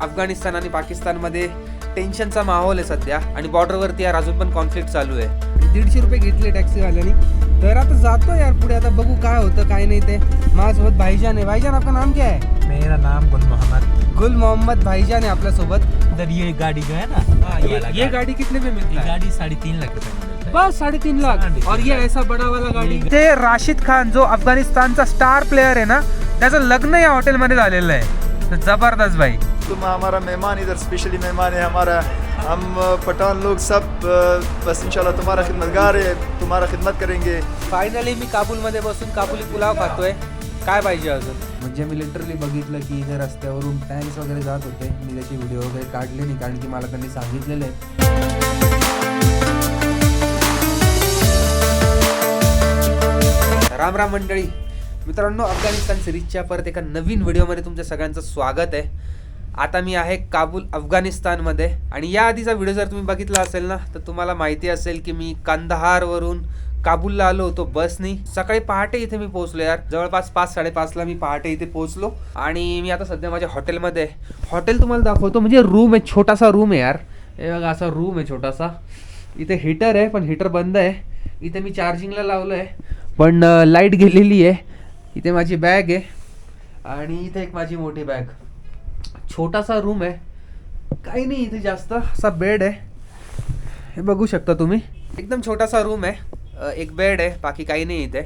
अफगाणिस्तान आणि पाकिस्तानमध्ये टेन्शनचा माहोल आहे सध्या आणि बॉर्डरवरती यार अजून पण कॉन्फ्लिक्ट चालू आहे. दीडशे रुपये घेतले टॅक्सीवाल्यानी. तर आता जातो यार पुढे. आता बघू काय होतं काय नाही ते. माझ्यासोबत भाईजान आहे. भाईजान आपका नाम क्या है मेरा नाम गुल मोहम्मद. गुल मोहम्मद भाईजान है आपल्यासोबत. इधर ये गाड़ी जो है ना हाँ, ये ये गाड़ी. कितने में ये मिलता है गाड़ी साढ़े तीन लाख रुपए में मिलता है बस साढ़े तीन लाख. और ये। ऐसा बड़ा वाला गाड़ी. ते राशिद खान जो अफगाणिस्तानचा स्टार प्लेअर आहे ना त्याचं लग्न या हॉटेलमध्ये झालेलं आहे. तर जबरदस्त भाई. तुम हमारा मेहमान इधर स्पेशली मेहमान है हमारा। हम पठान लोग सब बस इंशाल्लाह तुम्हारा खिदमतगार है तुम्हारा खिदमत करेंगे। फायनली मी काबूलमध्ये बसून काबुली पुलाव खातोय। काय पाहिजे अजून? म्हणजे मी लिटरली बघितलं की इथे रस्त्यावरून टँक्स वगैरे जात होते. मी त्याचे व्हिडिओ वगैरे काढले नाही कारण की मला त्यांनी सांगितलेलं आहे. राम राम मंडळी. मित्रांनो अफगाणिस्तान सिरीजच्या परत एका नवीन व्हिडिओमध्ये तुमच्या सगळ्यांचं स्वागत आहे. आता मी आहे काबूल अफगाणिस्तानमध्ये. आणि या आधीचा व्हिडिओ जर तुम्ही बघितला असेल ना तर तुम्हाला माहिती असेल की मी कंदहारवरून काबूलला आलो होतो बसनी. सकाळी पहाटे इथे मी पोहोचलो यार. जवळपास पाच साडेपाचला मी पहाटे इथे पोहोचलो. आणि मी आता सध्या माझ्या हॉटेलमध्ये आहे. हॉटेल तुम्हाला दाखवतो म्हणजे रूम आहे छोटासा रूम आहे यार. हे बघा असा रूम आहे छोटासा. इथे हीटर आहे पण हीटर बंद आहे. इथे मी चार्जिंगला लावलं आहे. पण लाइट गेलेली आहे. इथे माझी बॅग आहे. आणि इथे एक माझी मोठी बॅग. छोटासा रूम आहे. काही नाही इथे जास्त असा बेड आहे. हे बघू शकता तुम्ही. एकदम छोटासा रूम आहे. एक बेड आहे बाकी काही नाही इथे.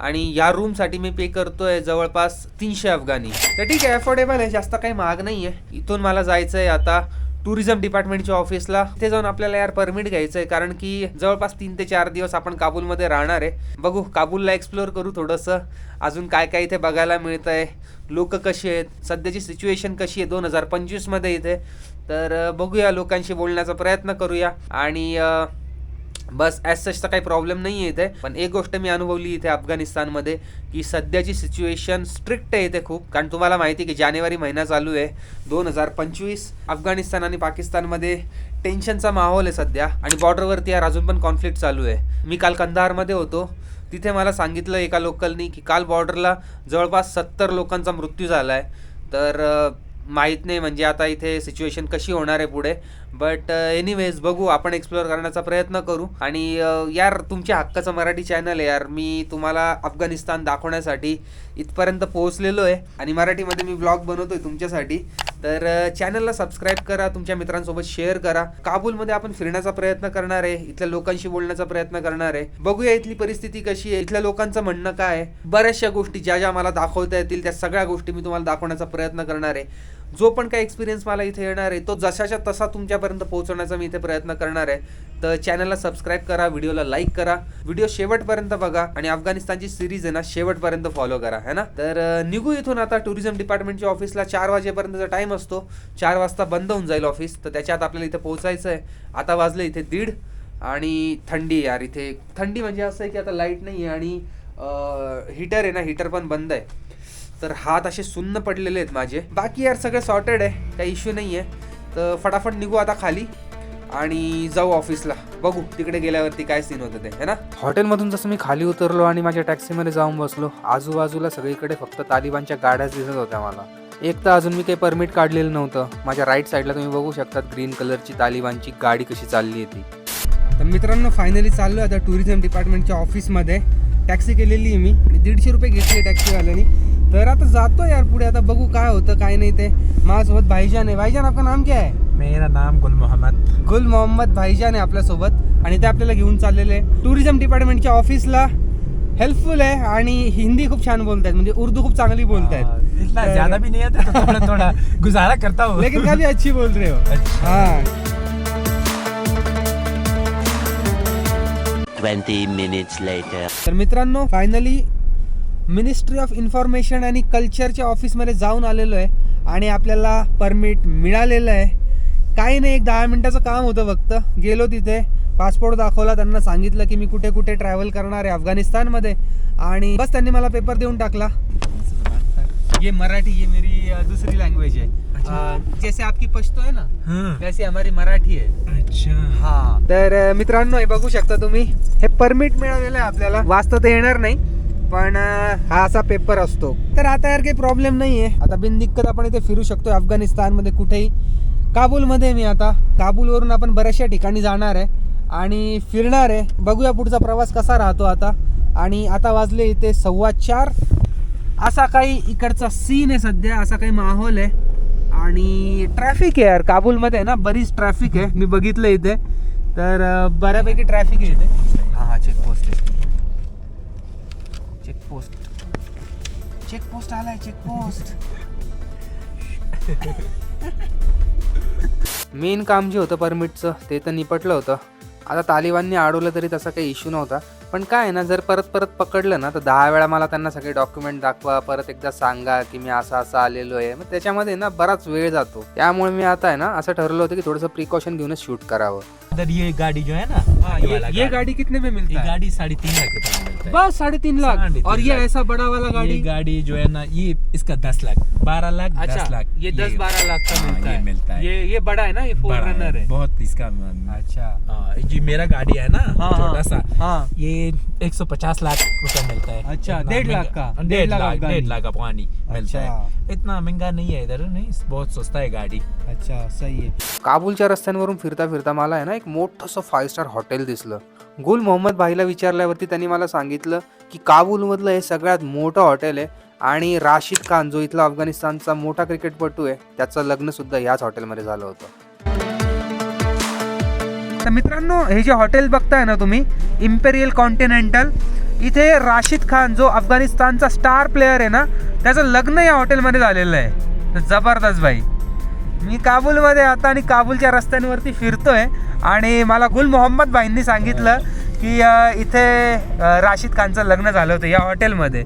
आणि या रूमसाठी मी पे करतोय जवळपास तीनशे अफगाणी. तर ठीक आहे अफोर्डेबल आहे जास्त काही महाग नाही आहे इथून मला जायचं आहे आता टुरिझम डिपार्टमेंटच्या ऑफिसला. तिथे जाऊन आपल्याला यार परमिट घ्यायचं आहे कारण की जवळपास तीन ते चार दिवस आपण काबूलमध्ये राहणार आहे. बघू काबूलला एक्सप्लोअर करू थोडंसं. अजून काय काय इथे बघायला मिळतं आहे लोक कशी आहेत? सध्याची सिच्युएशन कशी आहे? दोन हजार पंचवीसमध्ये इथे. तर बघूया लोकांशी बोलण्याचा प्रयत्न करूया. आणि बस ॲज सचचा काही प्रॉब्लेम नाही आहे इथे. पण एक गोष्ट मी अनुभवली इथे अफगाणिस्तानमध्ये की सध्याची सिच्युएशन स्ट्रिक्ट आहे इथे खूप. कारण तुम्हाला माहिती आहे की जानेवारी महिना चालू आहे. दोन हजार पंचवीस अफगाणिस्तान आणि पाकिस्तानमध्ये टेन्शनचा माहोल आहे सध्या. आणि बॉर्डरवरती यार अजून पण कॉन्फ्लिक्ट चालू आहे. मी काल कंधारमध्ये होतो. तिथे मला सांगितलं एका लोकलनी की काल बॉर्डरला जवळपास सत्तर लोकांचा मृत्यू झाला आहे तर माहीत नाही म्हणजे आता इथे सिच्युएशन कशी होणार आहे पुढे. बट एनिवेज uh, बघू आपण एक्सप्लोअर करण्याचा प्रयत्न करू. आणि uh, यार तुमच्या हक्काचं मराठी चॅनल आहे यार. मी तुम्हाला अफगाणिस्तान दाखवण्यासाठी इथपर्यंत पोहोचलेलो आहे. आणि मराठीमध्ये मी ब्लॉग बनवतोय तुमच्यासाठी. तर uh, चॅनलला सबस्क्राईब करा तुमच्या मित्रांसोबत शेअर करा. काबूलमध्ये आपण फिरण्याचा प्रयत्न करणार आहे. इथल्या लोकांशी बोलण्याचा प्रयत्न करणार आहे. बघूया इथली परिस्थिती कशी आहे. इथल्या लोकांचं म्हणणं काय आहे. बऱ्याचशा गोष्टी ज्या ज्या मला दाखवता येतील त्या सगळ्या गोष्टी मी तुम्हाला दाखवण्याचा प्रयत्न करणार आहे. जो पण काही एक्सपिरियन्स मला इथे येणार आहे तो जशाच्या तसा तुमच्यापर्यंत पोहोचवण्याचा मी इथे प्रयत्न करणार आहे. तर चॅनलला सबस्क्राईब करा व्हिडिओला लाईक करा. व्हिडिओ शेवटपर्यंत बघा आणि अफगाणिस्तानची सिरीज आहे ना शेवटपर्यंत फॉलो करा है ना? तर निघू इथून आता टुरिझम डिपार्टमेंटच्या ऑफिसला चार वाजेपर्यंतचा टाइम असतो. चार वाजता बंद होऊन जाईल ऑफिस तर त्याच्यात आपल्याला इथे पोहोचायचं आहे. आता वाजलं इथे दीड आणि थंडी यार इथे. थंडी म्हणजे असं आहे की आता लाइट नाही आहे आणि हीटर आहे ना हीटर पण बंद आहे. तर हात असे सुन्न पडलेले आहेत माझे. बाकी यार सगळं सॉर्टेड आहे काही इश्यू नाही आहे तर फटाफट निघू आता खाली आणि जाऊ ऑफिसला बघू तिकडे गेल्यावरती काय सीन होतं ते है ना? हॉटेलमधून जसं मी खाली उतरलो आणि माझ्या टॅक्सीमध्ये जाऊन बसलो आजूबाजूला सगळीकडे फक्त तालिबानच्या गाड्याच दिसत होत्या मला. एक तर अजून मी काही परमिट काढलेलं नव्हतं. माझ्या राईट साईडला तुम्ही बघू शकतात ग्रीन कलरची तालिबानची गाडी कशी चालली आहे ती. तर मित्रांनो फायनली चाललो आता टुरिझम डिपार्टमेंटच्या ऑफिसमध्ये टॅक्सी केलेली आहे मी. दीडशे रुपये घेतले टॅक्सीवाल्यानी. तर आता जातो यार पुढे. आता बघू काय होतं काय नाही ते. माझ्यासोबत भाईजान आहे. भाईजान आपका नाम क्या है? मेरा नाम गुल मोहम्मद. गुल मोहम्मद भाईजान आहे आपल्यासोबत. आणि ते आपल्याला घेऊन चाललेले आहे. टुरिझम डिपार्टमेंटच्या ऑफिसला हेल्पफुल आहे आणि हिंदी खूप छान बोलतायत. म्हणजे उर्दू खूप चांगली हाँ, बोलतायत इतना ज्यादा भी नहीं आता थोड़ा थोड़ा गुजारा करता हूँ. लेकिन काफी अच्छी बोल रहे हो. अच्छा। हाँ. 20 minutes later. तर मित्रांनो फायनली मिनिस्ट्री ऑफ इन्फॉर्मेशन आणि कल्चरच्या ऑफिसमध्ये जाऊन आलेलो आहे आणि आपल्याला परमिट मिळालेलं आहे. काही नाही एक दहा मिनटाचं काम होतं फक्त. गेलो तिथे पासपोर्ट दाखवला त्यांना सांगितलं की मी कुठे कुठे ट्रॅव्हल करणार आहे अफगाणिस्तानमध्ये. आणि बस त्यांनी मला पेपर देऊन टाकला. ये मराठी ये मेरी दूसरी लँग्वेज है अ, जैसे आपकी पश्तो है ना हाँ, वैसे हमारी मराठी है. अच्छा. हा. तर मित्रांनो हे बघू शकता तुम्ही. हे परमिट मिळालेलं आहे आपल्याला. वाचता तर येणार नाही पण हा असा पेपर असतो. तर आता यार काही प्रॉब्लेम नाही आहे आता बिनदिक्कत आपण इथे फिरू शकतो अफगाणिस्तानमध्ये कुठेही. काबूलमध्ये मी आता. काबूलवरून आपण बऱ्याचशा ठिकाणी जाणार आहे. आणि फिरणार आहे. बघूया पुढचा प्रवास कसा राहतो आता. आणि आता वाजले इथे सव्वा चार. असा काही इकडचा सीन आहे सध्या असा काही माहोल आहे. आणि ट्रॅफिक आहे यार काबूलमध्ये ना बरीच ट्रॅफिक आहे. मी बघितलं इथे. तर बऱ्यापैकी ट्रॅफिक आहे इथे. हां हां चेकपोस्ट आहे. चेकपोस्ट चेकपोस्ट आलाय चेकपोस्ट मेन काम जे होतं परमिटचं ते तर निपटलं होतं. आता तालिबाननी अडवलं तरी तसा काही इश्यू नव्हता. पण काय आहे ना जर परत परत पकडलं ना तर दहा वेळा मला त्यांना सगळे डॉक्युमेंट दाखवा परत एकदा सांगा की मी असं असं आलेलो आहे. मग त्याच्यामध्ये ना बराच वेळ जातो. त्यामुळे मी आता आहे ना असं ठरवलं होतं की थोडंसं प्रिकॉशन घेऊनच शूट करावं. इधर ये गाड़ी जो है ना हाँ, ये ये, ये गाड़ी गाड़ी कितने में ये मिलता है? गाड़ी साढ़े तीन लाख रुपए में मिलता है. बस साढ़े तीन लाख और ये। ऐसा बड़ा वाला गाड़ी ये गाड़ी? जो है ना ये इसका दस लाख बारह लाख अच्छा दस लाख ये दस बारह लाख का मिलता ये है। मिलता है। ये ये बड़ा है ना ये फोर रनर है बहुत इसका अच्छा। हाँ, ये मेरा गाड़ी है ना हाँ, छोटा हाँ, सा हाँ ये 150 लाख रुपए मिलता है। अच्छा, डेढ़ लाख का, डेढ़ लाख। डेढ़ लाख अफगानी मिलता अच्छा। है इतना महंगा नहीं है इधर नहीं बहुत सस्ता है गाड़ी। अच्छा सही है। काबूलच्या रस्त्यांवरून फिरता फिरता मला आहे ना एक मोठंसं फाईव्ह स्टार हॉटेल दिसलं. गुल मोहम्मद भाईला विचारल्यावरती त्यांनी मला सांगितलं की काबूलमधलं हे सगळ्यात मोठं हॉटेल आहे आणि राशिद खान जो इथला अफगाणिस्तानचा मोठा क्रिकेटपटू आहे त्याचं लग्न सुद्धा ह्याच हॉटेलमध्ये झालं होतं. तर मित्रांनो हे जे हॉटेल बघताय ना तुम्ही इम्पेरियल कॉन्टिनेंटल इथे राशिद खान जो अफगाणिस्तानचा स्टार प्लेअर आहे ना त्याचं लग्न या हॉटेलमध्ये झालेलं आहे. तर जबरदस्त भाई मी काबूलमध्ये आता आणि काबूलच्या रस्त्यांवरती फिरतोय आणि मला गुल मोहम्मद भाईंनी सांगितलं की इथे राशिद खानचं लग्न झालं होतं या हॉटेलमध्ये.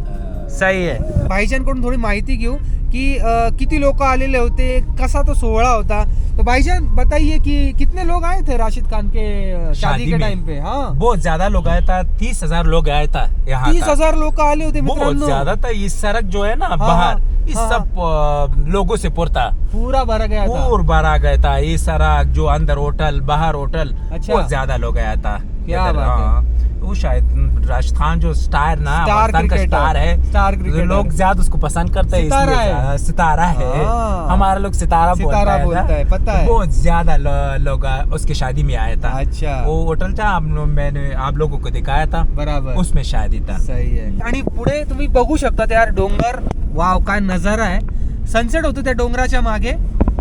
सही आहे. भाईजानकडून थोडी माहिती घेऊ. की अ, किती लोक आलेले होते कसा तो सोहळा होता? तो भाईजान बताइए कि कितने लोग आए थे राशिद खान के शादी के टाइम पे? हाँ। बहुत ज़्यादा लोग आया था तीस हज़ार लोग आया था यहाँ तीस। हज़ार लोक आले होते बहुत ज़्यादा था ये सड़क जो है ना बाहर इस हाँ, सब लोगों से पुरता पूरा भरा गया था। पूर भरा गया था ये सड़क जो अंदर होटल बाहर होटल अच्छा। बहुत ज़्यादा लोग आया था। क्या बात है। हाँ। वो शायद राजस्थान जो स्टार ना स्टार अफगानिस्तान का स्टार है स्टार क्रिकेटर। लोग ज्यादा उसको पसंद करते हैं सितारा है। सितारा है हाँ। हमारा लोग सितारा बोलता सितारा है बोलता ना। है, पता है। बहुत ज्यादा लोग उसकी शादी में आया था अच्छा वो होटल था आप मैंने आप लोगों को दिखाया था बराबर उसमें शादी था सही आहे आणि पुढे तुम्ही बघू शकता यार डोंगर वाव काय नजारा आहे सनसेट होतो त्या डोंगराच्या मागे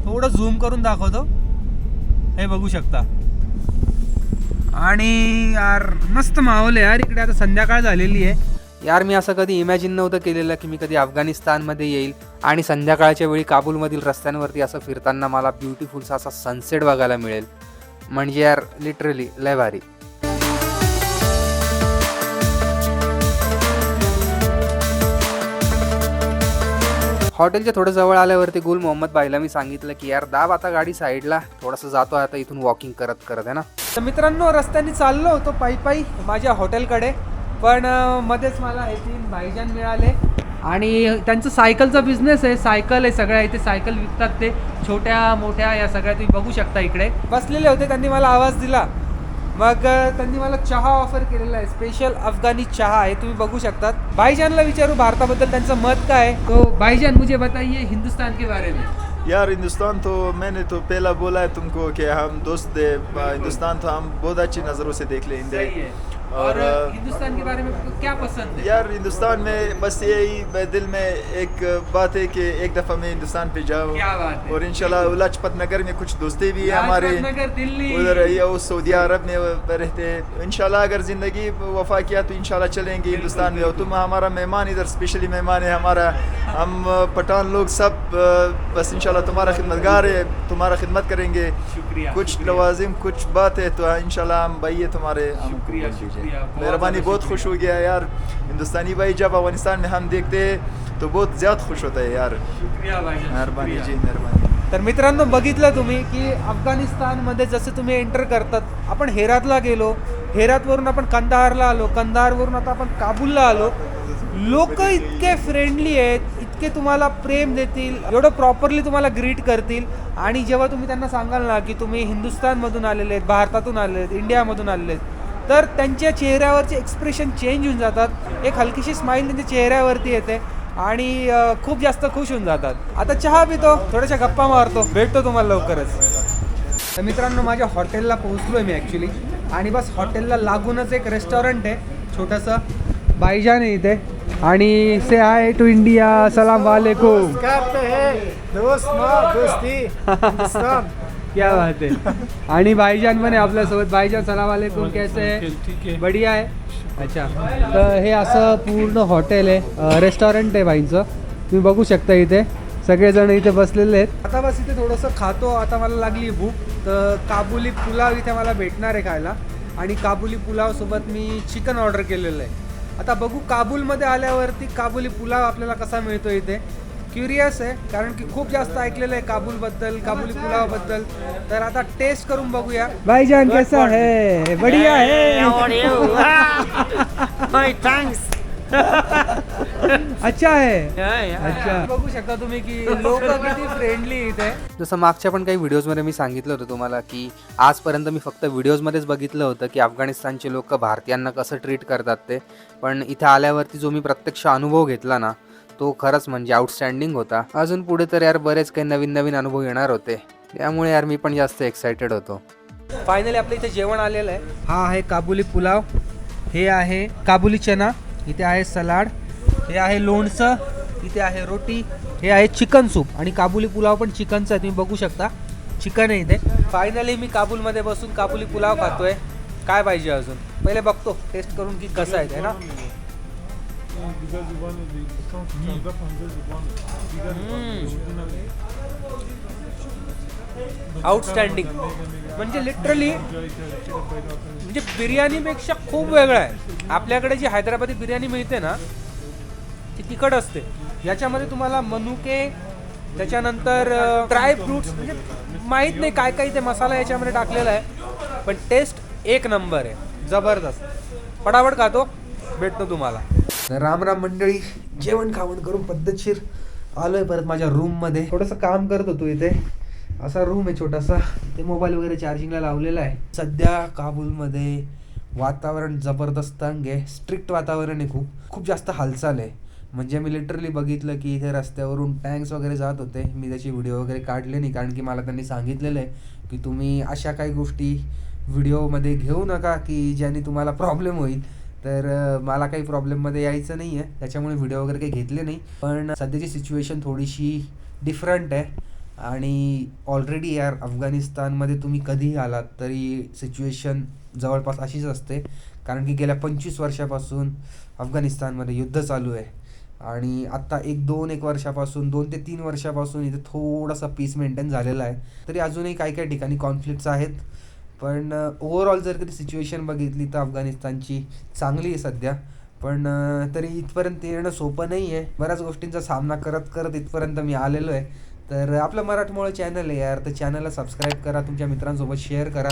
थोडं झूम करून दाखवतो हे बघू शकता आणि यार मस्त माहोल आहे यार इकडे आता संध्याकाळ झालेली आहे. यार मी असं कधी इमॅजिन नव्हतं केलेलं की मी कधी अफगाणिस्तानमध्ये येईल आणि संध्याकाळच्या वेळी काबूलमधील रस्त्यांवरती असं फिरताना मला ब्युटिफुलचा असा सनसेट बघायला मिळेल. म्हणजे यार लिटरली लय भारी. हॉटेलच्या थोडं जवळ आल्यावरती गुल मोहम्मद भाईला मी सांगितलं की यार दाब आता गाडी साईडला. थोडंसं जातो आता इथून वॉकिंग करत करत आहे ना? तर मित्रांनो रस्त्याने चाललो होतो पायी पायी माझ्या हॉटेलकडे. पण मध्येच मला हे तीन भाईजान मिळाले. आणि त्यांचं सायकलचा बिझनेस आहे. सायकल आहे सगळ्या इथे. सायकल विकतात ते. छोट्या मोठ्या या सगळ्या तुम्ही बघू शकता इकडे. बसलेले होते. त्यांनी मला आवाज दिला. मग त्यांनी मला चहा ऑफर केलेला आहे. स्पेशल अफगानी चहा आहे. तुम्ही बघू शकतात. भाईजानला विचारू भारताबद्दल त्यांचं मत काय आहे? तो भाईजान मुझे बताइए हिंदुस्तान के बारे में. यार हिंदुस्तान तो मैंने तो पहला बोला है तुमको कि हम दोस्त दे हिंदुस्तान तो हम बहुत अच्छी नज़रों से देख सही है। और और हिंदुस्तान के बारे में क्या पसंद है? यार हिंदुस्तान में बस यही दिल में एक बात है कि एक दफ़ा मैं हिंदुस्तान पे जाऊँ क्या बात है? और इंशाल्लाह लाजपत नगर में कुछ दोस्ती भी है हमारे। लाजपत नगर, दिल्ली। उधर सऊदी अरब में रहते हैं। इंशाल्लाह अगर ज़िंदगी वफा किया तो इंशाल्लाह चलेंगे हिंदुस्तान में। और तुम हमारा मेहमान इधर स्पेशली मेहमान है हमारा। हम पठान लोग सब बस इंशाल्लाह तुम्हारा खिदमतगार है तुम्हारा खिदमत करेंगे। शुक्रिया कुछ लवाजिम कुछ बात है तो इंशाल्लाह हम भाई है तुम्हारे। हम शुक्रिया, मेहरबानी बहुत खुश हो गया यार हिंदुस्तानी भाई जब अफगानिस्तान में हम देखते हैं तो बहुत ज़्यादा खुश होता है यार मेहरबानी. जी मेहरबानी तर मित्रांनो बघितलं तुम्ही की अफगाणिस्तानमध्ये जसे तुम्ही एंटर करतात आपण हेरातला गेलो. हेरातवरून आपण कंदाहारला आलो. कंदाहारवरून आता आपण काबूलला आलो. लोक इतके फ्रेंडली आहेत इतके तुम्हाला प्रेम देतील एवढं प्रॉपरली तुम्हाला ग्रीट करतील. आणि जेव्हा तुम्ही त्यांना सांगाल ना की तुम्ही हिंदुस्थानमधून आलेले आहेत भारतातून आलेले आहेत इंडियामधून आलेले आहेत तर त्यांच्या चेहऱ्यावरचे एक्सप्रेशन चेंज होऊन जातात. एक हलकीशी स्माईल त्यांच्या चेहऱ्यावरती येते आणि खूप जास्त खुश होऊन जातात. आता चहा पितो थोड्याशा गप्पा मारतो भेटतो तुम्हाला लवकरच. तर मित्रांनो माझ्या हॉटेलला पोहोचलो आहे मी ॲक्च्युली आणि बस हॉटेलला लागूनच एक रेस्टॉरंट आहे. छोटंसं बायजान आहे इथे. आणि से हाय टू इंडिया सलाम वालेकुम दोस्त. दोस्ती. क्या बात आहे आणि भाईजान पण आहे आपल्यासोबत. भाईजान सलाम वालेकुम कैसे आहे बढिया आहे अच्छा. तर हे असं पूर्ण हॉटेल आहे. रेस्टॉरंट आहे भाईंचं. तुम्ही बघू शकता इथे. सगळेजण इथे बसलेले आहेत. आता बस इथे थोडंसं खातो. आता मला लागली भूक. तर काबुली पुलाव इथे मला भेटणार आहे खायला. आणि काबुली पुलाव सोबत मी चिकन ऑर्डर केलेलं आहे. आता बघू काबूलमध्ये आल्यावरती काबुली पुलाव आपल्याला कसा मिळतो इथे. क्युरियस आहे कारण की खूप जास्त ऐकलेलं आहे काबूलबद्दल काबुली पुलावबद्दल. तर आता टेस्ट करून बघूया. भाईजान कैसा है बढ़िया है थँक्स अच्छा आहे. अच्छा. बघू शकता तुम्ही की लोक किती फ्रेंडली इथे. जसं मागच्या पण काही व्हिडिओजमध्ये मी सांगितलं होतं तुम्हाला की आजपर्यंत मी फक्त व्हिडिओजमध्येच बघितलं होतं की अफगाणिस्तानचे लोक भारतीयांना कसं ट्रीट करतात ते. पण इथे आल्यावरती जो मी प्रत्यक्ष अनुभव घेतला ना तो खरंच म्हणजे आउटस्टँडिंग होता. अजून पुढे तर यार बरेच काही नवीन नवीन अनुभव येणार होते. त्यामुळे यार मी पण जास्त एक्सायटेड होतो. फायनली आपल्या इथे जेवण आलेलं आहे. हा आहे काबुली पुलाव. हे आहे काबुली चना इथे आहे सलाड हे आहे लोणचं इथे आहे रोटी हे आहे चिकन सूप. आणि काबुली पुलाव पण चिकनचा आहे तुम्ही बघू शकता. चिकन आहे इथे. फायनली मी काबूलमध्ये बसून काबुली पुलाव खातोय. काय पाहिजे अजून? पहिले बघतो टेस्ट करून की कसं आहे ते ना? आउटस्टँडिंग म्हणजे लिटरली म्हणजे बिर्याणीपेक्षा खूप वेगळं आहे. आपल्याकडे जी हैदराबादी बिर्याणी मिळते ना ती तिखट असते. याच्यामध्ये तुम्हाला मनुके त्याच्यानंतर ड्राय फ्रुट्स म्हणजे माहीत नाही काय काय ते मसाला याच्यामध्ये टाकलेला आहे पण टेस्ट एक नंबर आहे. जबरदस्त. फटाफट खातो भेटतो तुम्हाला. तर राम राम मंडळी जेवण खावण करून पद्धतशीर आलोय परत माझ्या रूममध्ये थोडंसं काम करत होतो इथे. असा रूम आहे छोटासा. ते मोबाईल वगैरे चार्जिंगला लावलेला आहे. सध्या काबूलमध्ये वातावरण जबरदस्त अंग आहे. स्ट्रिक्ट वातावरण आहे खूप. खूप जास्त हालचाल आहे. म्हणजे मी लिटरली बघितलं की इथे रस्त्यावरून टँक्स वगैरे जात होते. मी त्याची व्हिडिओ वगैरे काढले नाही. कारण की मला त्यांनी सांगितलेलं आहे की तुम्ही अशा काही गोष्टी व्हिडिओमध्ये घेऊ नका की ज्याने तुम्हाला प्रॉब्लेम होईल. तर मला काही प्रॉब्लेममध्ये यायचं नाही आहे त्याच्यामुळे व्हिडिओ वगैरे काही घेतले नाही. पण सध्याची सिच्युएशन थोडीशी डिफरंट आहे. आणि ऑलरेडी यार अफगाणिस्तानमध्ये तुम्ही कधीही आलात तरी सिच्युएशन जवळपास अशीच असते. कारण की गेल्या पंचवीस वर्षापासून अफगाणिस्तानमध्ये युद्ध चालू आहे. आणि आत्ता एक दोन एक वर्षापासून दोन ते तीन वर्षापासून इथे थोडासा पीस मेंटेन झालेला आहे. तरी अजूनही काही काही ठिकाणी कॉन्फ्लिक्ट्स आहेत. पण ओवरऑल जर कधी सिच्युएशन बघितली तर अफगाणिस्तानची चांगली आहे सध्या. पण तरी इथपर्यंत येणं सोपं नाही आहे बऱ्याच गोष्टींचा सामना करत करत इथपर्यंत मी आलेलो आहे. तर आपलं मराठमोळं चॅनल आहे यार. तर चॅनलला सबस्क्राईब करा तुमच्या मित्रांसोबत शेअर करा.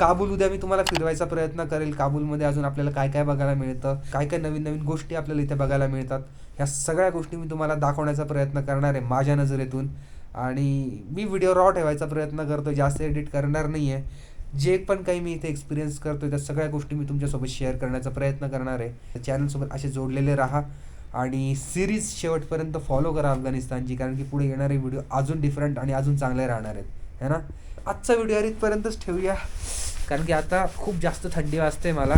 काबूल उद्या मी तुम्हाला फिरवायचा प्रयत्न करेल. काबूलमध्ये अजून आपल्याला काय काय बघायला मिळतं? काय काय नवीन नवीन गोष्टी आपल्याला इथे बघायला मिळतात? ह्या सगळ्या गोष्टी मी तुम्हाला दाखवण्याचा प्रयत्न करणार आहे माझ्या नजरेतून. आणि मी व्हिडिओ रॉ ठेवायचा प्रयत्न करतो जास्त एडिट करणार नाही आहे जे पण काही मी इथे एक्सपिरियन्स करतो त्या सगळ्या गोष्टी मी तुमच्यासोबत शेअर करण्याचा प्रयत्न करणार आहे. चॅनलसोबत असे जोडलेले राहा आणि सिरीज शेवटपर्यंत फॉलो करा अफगाणिस्तानची कारण की पुढे येणारे व्हिडिओ अजून डिफरंट आणि अजून चांगले राहणार आहेत. है ना? आजचा व्हिडिओ इथपर्यंतच ठेवूया. कारण की आता खूप जास्त थंडी वाजते मला.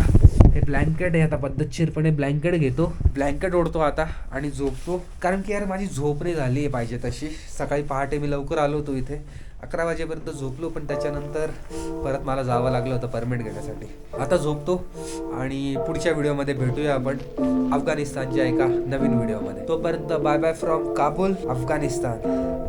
हे ब्लँकेट आहे आता पद्धतशीरपणे ब्लँकेट घेतो. ब्लँकेट ओढतो आता आणि झोपतो. कारण की यार माझी झोप नाही झाली आहे पाहिजे तशी. सकाळी पहाटे मी लवकर आलो होतो इथे. अकरा वाजेपर्यंत झोपलो पण त्याच्यानंतर परत मला जावं लागलं होतं परमिट घेण्यासाठी. आता झोपतो आणि पुढच्या व्हिडिओमध्ये भेटूया आपण. अफगाणिस्तानच्या एका नवीन व्हिडिओमध्ये. तोपर्यंत bye bye from Kabul Afghanistan.